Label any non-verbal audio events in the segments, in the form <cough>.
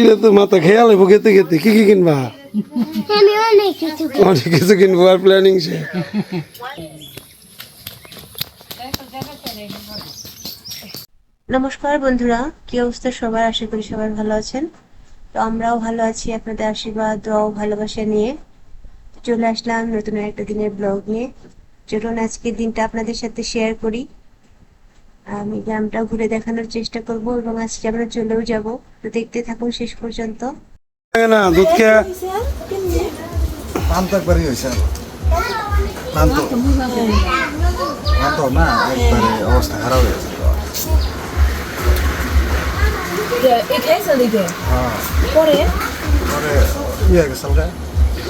না তো এটা মাথা খেয়াল হইব খেতে খেতে কি কি কিনবা? আমি অনেক কিছু অনেক কিছু কিনবো আর প্ল্যানিং সে নমস্কার বন্ধুরা কি অবস্থা সবার? আশা করি সবাই ভালো আছেন। তো আমরাও ভালো আছি আপনাদের আশীর্বাদ দোয়া ভালোবাসা নিয়ে। চলে আসলাম নতুন একটা দিনের ব্লগ নিয়ে। চলুন আজকের দিনটা আপনাদের সাথে শেয়ার করি। আমি গ্রামটা ঘুরে দেখানোর চেষ্টা করব এবং আজকে আমরা চলেও যাব। তো দেখতে থাকুন শেষ পর্যন্ত। না না একবারে অবস্থা খারাপ হয়েছে হ্যাঁ। পরে? পরে কি হয়ে গেছে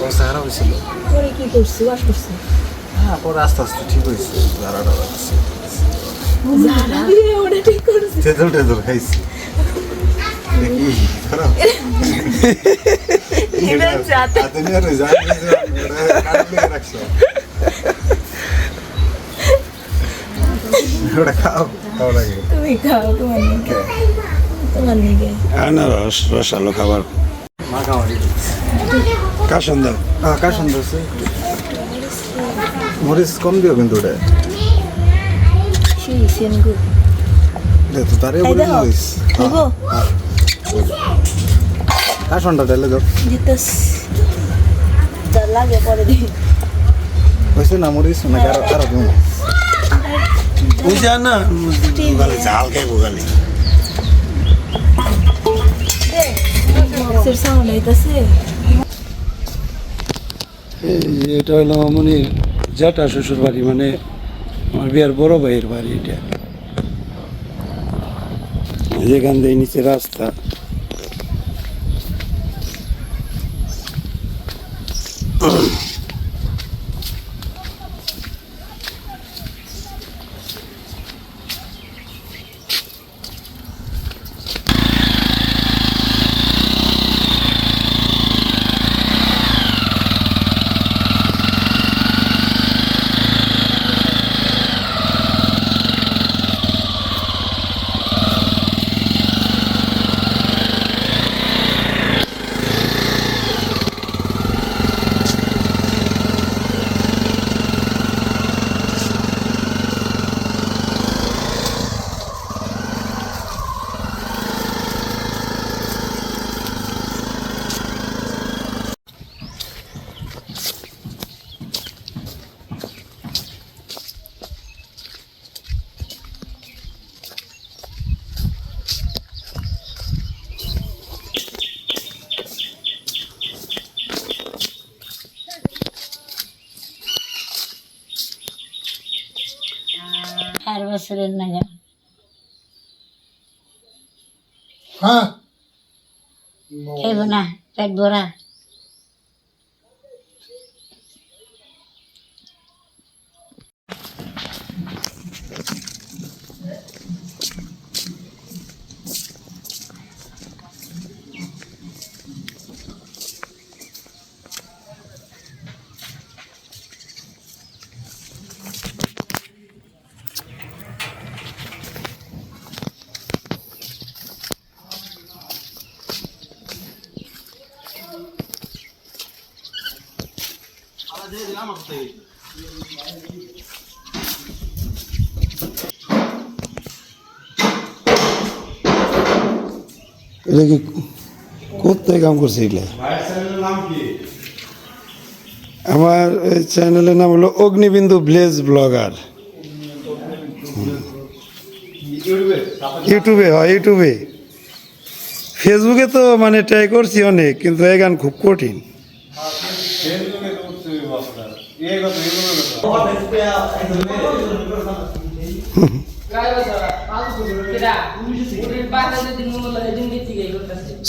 অবস্থা খারাপ হয়েছিল। পরে কি করছি? ওয়াশ করছি? হ্যাঁ পরে আস্তে আস্তে ঠিক হয়েছে। দাঁড়াটা হচ্ছে ওটা ঠিক করছি। তেঁতুল টেতুল খাইছি। দেখি খারাপ। হাতে নিয়ে আর জানি যে ওটা কাটলে রাখছো। ওটা খাও খাও লাগে তুমি খাও তোমার তোমার নিকে আনারস রসালো খাবার। খাওয়া কাসন দাও আকাশ আছে মরিচ কম দিও কিন্তু ওটা দেখো তারে বলে মরিচ দাও দিতেস লাগে পরে দিই হয়েছে না মরিচ? না আরও আরও দিও? বুঝা না গালে ঝাল খাইবো গালে বক্সের এটা হলো মামনির জ্যাঠা শ্বশুর বাড়ি মানে আমার বিয়ার বড় ভাইয়ের বাড়ি এটা। যেখান দিয়ে নিচে রাস্তা। চার বছরের নাগাদ হ্যাঁ? খাইব না পেট ভরা এটা কোথায় কাম করছে এগুলা? আমার এই চ্যানেলের নাম হলো অগ্নিবিন্দু ভিলেজ ব্লগার। ইউটিউবে, হয়, ইউটিউবে। ফেসবুকে তো মানে ট্রাই করছি অনেক, কিন্তু এই গান খুব কঠিন।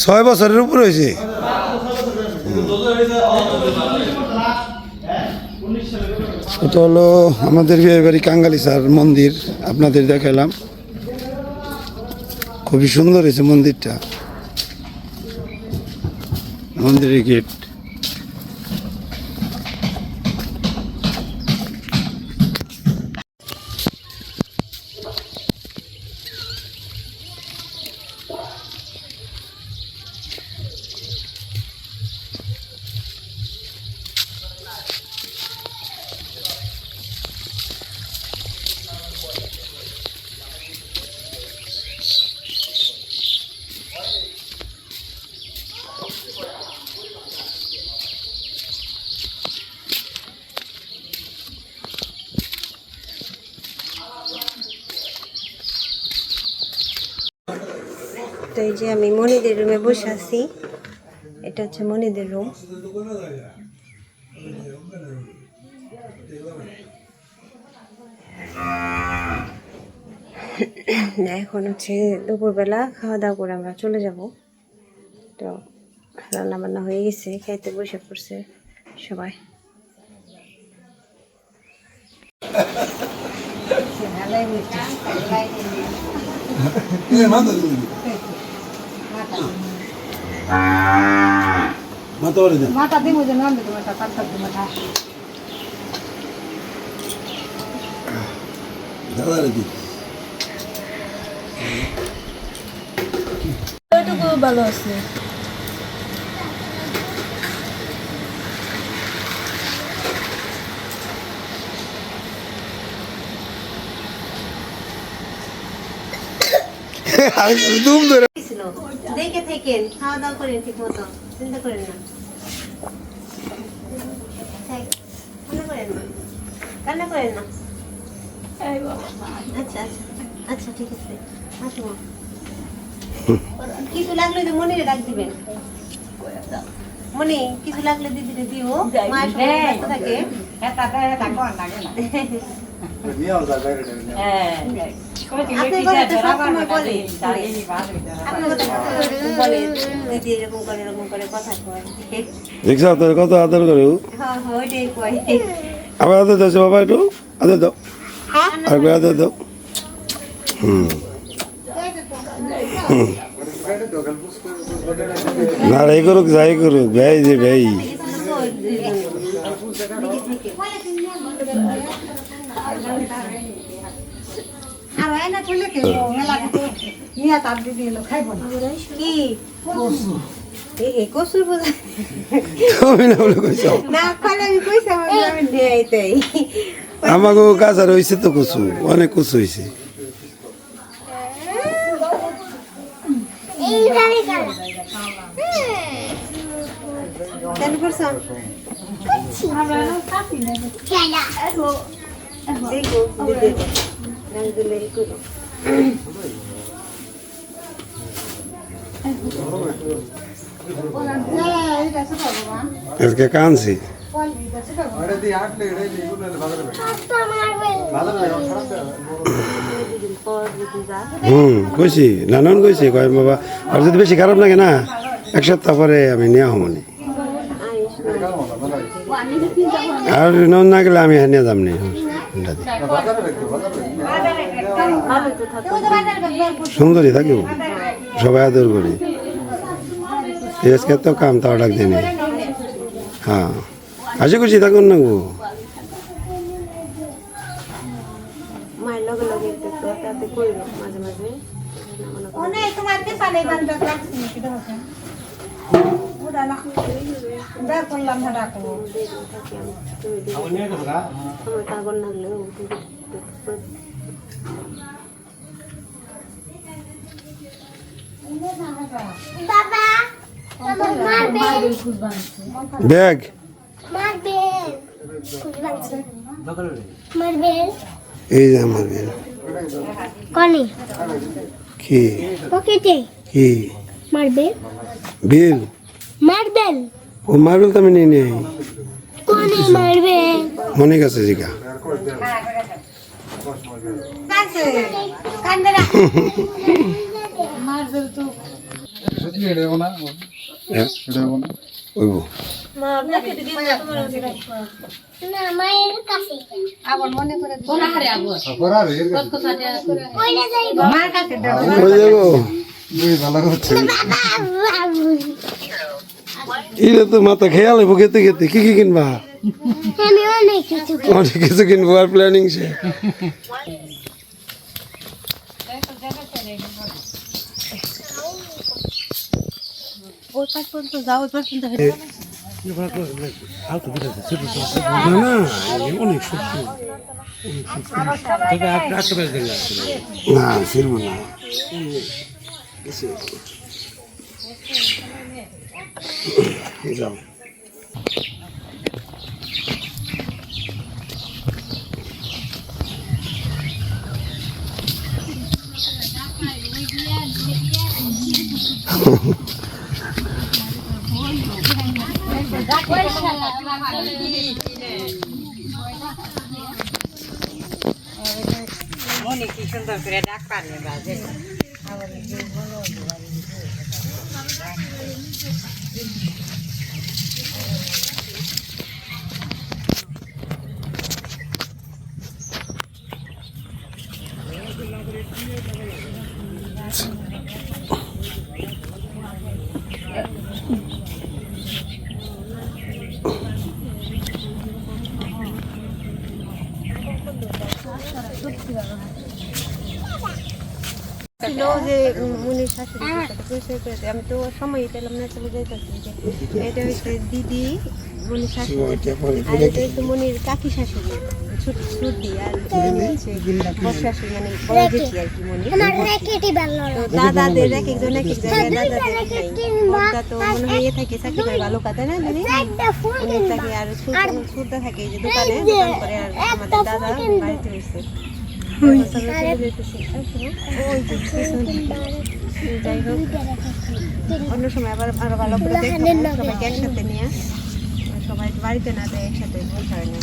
ছয় বছরের উপর হয়েছে? এটা হলো আমাদের বিয়ে বাড়ি কাঙ্গালি স্যার মন্দির, আপনাদের দেখালাম খুবই সুন্দর হয়েছে মন্দিরটা। মন্দিরের গেট তো এই যে আমি মনিদের রুমে বসে আছি। এটা হচ্ছে মনিদের রুম <coughs> এখন হচ্ছে দুপুরবেলা খাওয়া দাওয়া করে আমরা চলে যাব। তো রান্না বান্না হয়ে গেছে খাইতে বসে পড়ছে সবাই। <laughs> মাথা বলে দেন মাথা দিব যে নাম দিব মাথা পাঁচটা দিব মাথা দাদা রেডি ওইটুকু ভালো আছে দুম ধরে ছিল দেখে থাকেন খাওয়া দাওয়া করেন ঠিক মতো চিন্তা করেন না। কান্না করেন না কান্না করেন না। আচ্ছা আচ্ছা আচ্ছা ঠিক আছে। আসো মা। কিছু লাগলে তো মনে ডাক দিবেন। মনে কিছু লাগলে দিদিরে দিও। মায়ের সঙ্গে থাকে। <laughs> আপনার করে করে কত আদর করে আবার আদর দাও বাবা একটু আদর দাও আর একবার আদর দাও হুম হুম। না রে করুক যাই করুক ভাই যে ভাই আর এনে চলে কে মেলা নিয়ে তার দিদি এলো খাইব না। কি? না না আমাকে কাছে রয়েছে তো কচু অনেক কচু হয়েছে এইভাবে খেলা। করো বাজারে বের। দিদি যা হুম কইছি নানান কইছি কয় বাবা আর যদি বেশি খারাপ লাগে না এক সপ্তাহ পরে আমি নিয়ে হমনি আইস আর নন না গেলে আমি নিয়ে যাম নি। বাজারে রাখতে, বাজারে রাখতে। ভালো তো থাকো সুন্দরী থাকিব সবাই আদর করি। আজকে তো কাম তাও ডাক দিনি হ্যাঁ। হাসি খুশি থাকুন না গো। মাঝে মাঝে। করলাম আমার কাগজ মারবে। ব্যাগ এই যে আমার ব্যাগ কনে? কি? পকেটে? কি? মারবে। বিল? মারবেন? ও মারুল তো আমি নিয়ে নেই। কোনে মারবে মনে গেছে না? হ্যাঁ ভালো হচ্ছে এটা তো মাথা খেয়াল হইব খেতে খেতে কি কি কিনবা? আমি অনেক কিছু কিনবো। আর প্ল্যানিং সে। না না অনেক সত্যি না ছিড়ব না যাও মনে কি সুন্দর করে ডাক পারলে বাজে ছিল Thank you. যে উনি শাশুড়ির সাথে পরিচয় করে দেয়। আমি তো সময়ই পেলাম না চলে যাইতেছি। যে এটা হচ্ছে দিদি মনির শাশুড়ি। আর এটা হচ্ছে মনির কাকি শাশুড়ি ছোট ছুটি আর শাশুড়ি মানে বড় জেঠি আর কি মনি তো দাদাদের এক একজন এক এক জায়গায় দাদাদের নাই। তো মনে হয় ইয়ে থাকে চাকরি করে ভালো কথা না দিদি উনি থাকে আর সুরদা থাকে এই যে দোকানে দোকান করে আর আমাদের দাদা বাড়িতে রয়েছে। যাই হোক অন্য সময় আবার আরও ভালো করে সবাইকে একসাথে নিয়ে। সবাই বাড়িতে না দেয় একসাথে হয় না।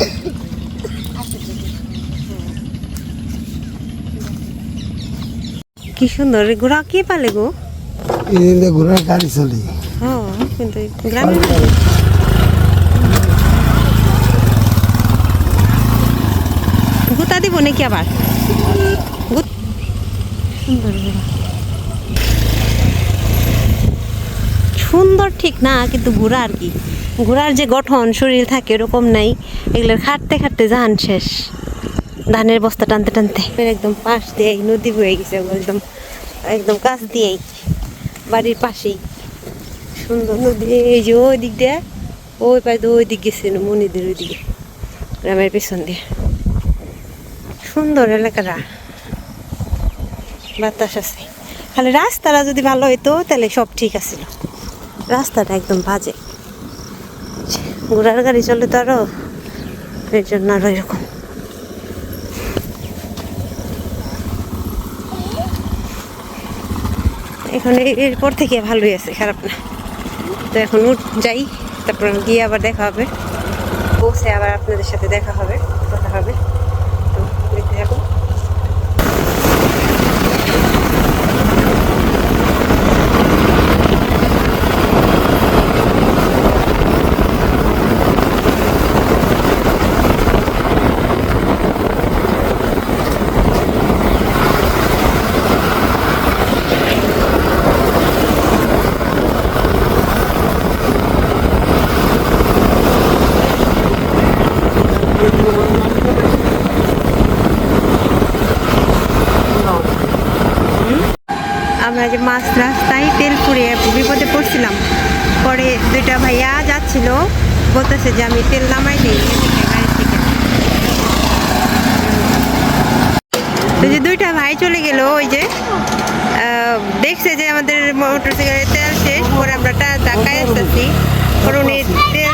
কি সুন্দর ঘোড়া কে পালে গো? এই ঘোড়ার গাড়ি চলি। হ্যাঁ কিন্তু গ্রামে গুতা দিব নাকি আবার? সুন্দর ঠিক না, কিন্তু ঘোড়া আর কি। ঘোড়ার যে গঠন, শরীর থাকে এরকম নাই। এগুলোর খাটতে খাটতে জান শেষ। ধানের বস্তা টানতে টানতে। একদম পাশ দিয়ে নদী বয়ে গেছে একদম একদম কাছ দিয়েই। বাড়ির পাশেই। সুন্দর নদী। এই যে ওই দিক দিয়ে, ওই পাশে দিয়ে ওই দিক গেছে মনিদের ওই দিকে গ্রামের পেছন দিয়ে। সুন্দর এলাকাটা। বাতাস আছে। খালি রাস্তাটা যদি ভালো হইতো, তাহলে সব ঠিক আছিল রাস্তাটা একদম বাজে। ঘোড়ার গাড়ি চলে তো আরও এর জন্য আরও এরকম। এখন এরপর থেকে ভালোই আছে, খারাপ না। তো এখন উঠ, যাই। তারপর গিয়ে আবার দেখা হবে। পৌঁছে আবার আপনাদের সাথে দেখা হবে, কথা হবে তো দেখতে যাব আমরা যে মাছ রাস্তায় তেল পুড়িয়ে বিপদে পড়ছিলাম। পরে দুইটা ভাইয়া যাচ্ছিল, বলতেছে যে আমি তেল নামাই দিই তো যে দুইটা ভাই চলে গেল, ওই যে দেখছে যে আমাদের মোটর সাইকেলের তেল শেষ, পরে আমরা ঢাকায় আসতেছি। পরে উনি তেল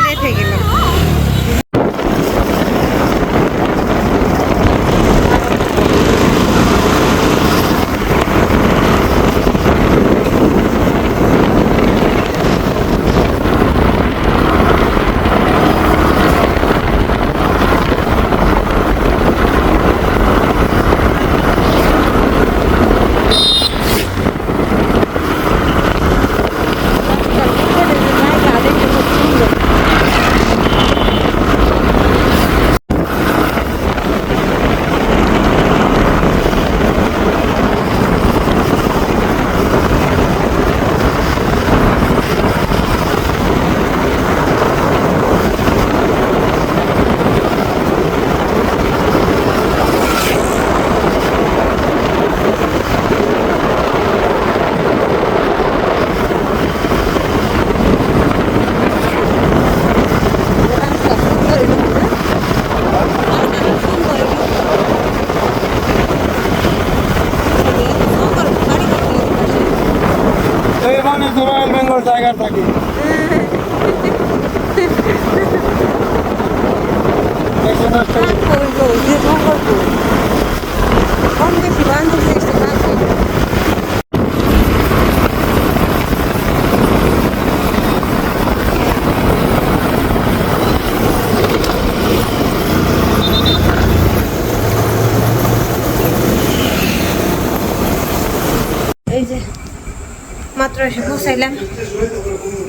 মাত্র এসে পৌঁছাইলাম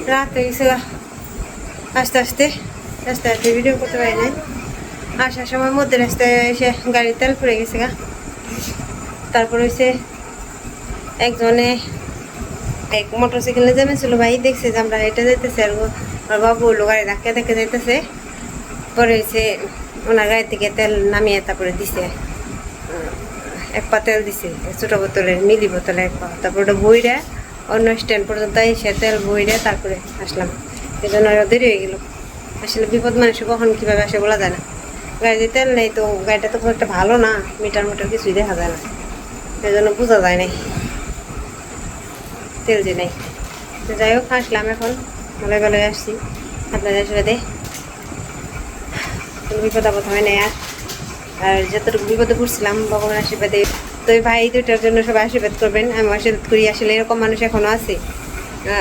রাত হয়ে গেছে গা। আস্তে আস্তে আস্তে আস্তে ভিডিও করতে পারি নাই আসার সময় মধ্যে রাস্তায় এসে গাড়ির তেল পড়ে গেছে গা তারপর হয়েছে একজনে এক মোটর সাইকেলে যাবেছিল ভাই দেখছে যে আমরা হেঁটে যাইতেছে আর ও- আর বাবু হলো গাড়ি ধাক্কা ধাক্কা যাইতেছে পরে হয়েছে ওনার গাড়ি থেকে তেল নামিয়ে তারপরে দিছে এক পা তেল দিছে ছোটো বোতলের মিলি বোতলে এক পা তারপর ওটা বইরা অন্য স্ট্যান্ড পর্যন্ত এসে তেল বইরা তারপরে আসলাম। এই জন্য আরও দেরি হয়ে গেল। আসলে বিপদ মানুষ কখন কীভাবে আসে বলা যায় না। গাড়িতে তেল নেই তো গাড়িটা তো খুব একটা ভালো না, মিটার মিটার কিছুই দেখা যায় না। এই জন্য বোঝা যায় নাই। তেল যে নেই। তো যাই হোক, আসলাম এখন। ভালো ভালো আসছি। আপনাদের আশীর্বাদে কোনো বিপদ আপদ হয় নাই আর। আর যতটুকু বিপদে পড়ছিলাম, ভগবানের আশীর্বাদে তো এই ভাই দুইটার জন্য সবাই আশীর্বাদ করবেন। আমি আশীর্বাদ করি। আসলে এরকম মানুষ এখনও আছে।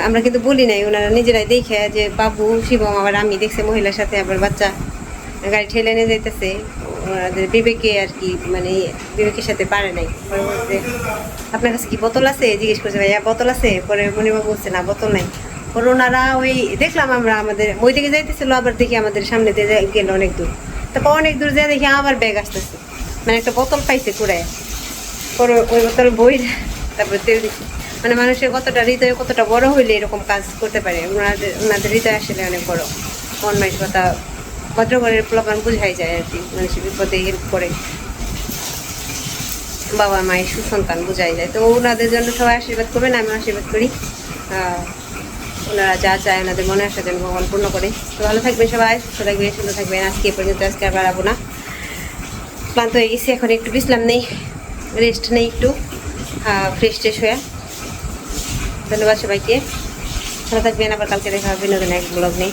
আমরা কিন্তু বলি নাই, ওনারা নিজেরাই দেখে যে, বাবু, শিবম, আবার আমি দেখছে মহিলার সাথে আবার বাচ্চা গাড়ি ঠেলে নিয়ে যাইতেছে। ওনাদের বিবেকে আর কি মানে বিবেকের সাথে পারে নাই। পরে আপনার কাছে কি বোতল আছে? জিজ্ঞেস করছে, ভাইয়া, বোতল আছে। পরে মণিবাবু বলছে, না, বোতল নাই। পরে ওনারা ওই দেখলাম আমরা, আমাদের ওই দিকে যাইতেছিল, আবার দেখি আমাদের সামনে দিয়ে গেল অনেক দূর। তারপর অনেক দূর যায় দেখি আবার ব্যাগ আসতেছে। মানে একটা বোতল পাইছে কুড়ায় ওই বোতল বই, তারপরে তেল দিচ্ছে মানে মানুষের কতটা হৃদয়, কতটা বড় হইলে এরকম কাজ করতে পারে? ওনাদের ওনাদের হৃদয় আসলে অনেক বড়। মন মানসিকতা ভদ্রঘরের প্লাবান বুঝাই যায় আর কি, মানুষের বিপদে হেল্প করে। বাবা মায়ের সুসন্তান বোঝাই যায়। তো ওনাদের জন্য সবাই আশীর্বাদ করবেন আমি আশীর্বাদ করি। ওনারা যা চায় ওনাদের মনে আসা যেন ভগবান পূর্ণ করে। তো ভালো থাকবেন সবাই, সুস্থ থাকবেন, সুন্দর থাকবেন। আজকে পর্যন্ত আজকে আর বাড়াবো না। ক্লান্ত হয়ে গেছি, এখন একটু বিশ্রাম নেই। রেস্ট নেই একটু। ফ্রেশ ট্রেশ হয়ে। ধন্যবাদ সবাইকে। ভালো থাকবেন, আবার কালকে দেখা হবে নতুন এক ব্লগ নেই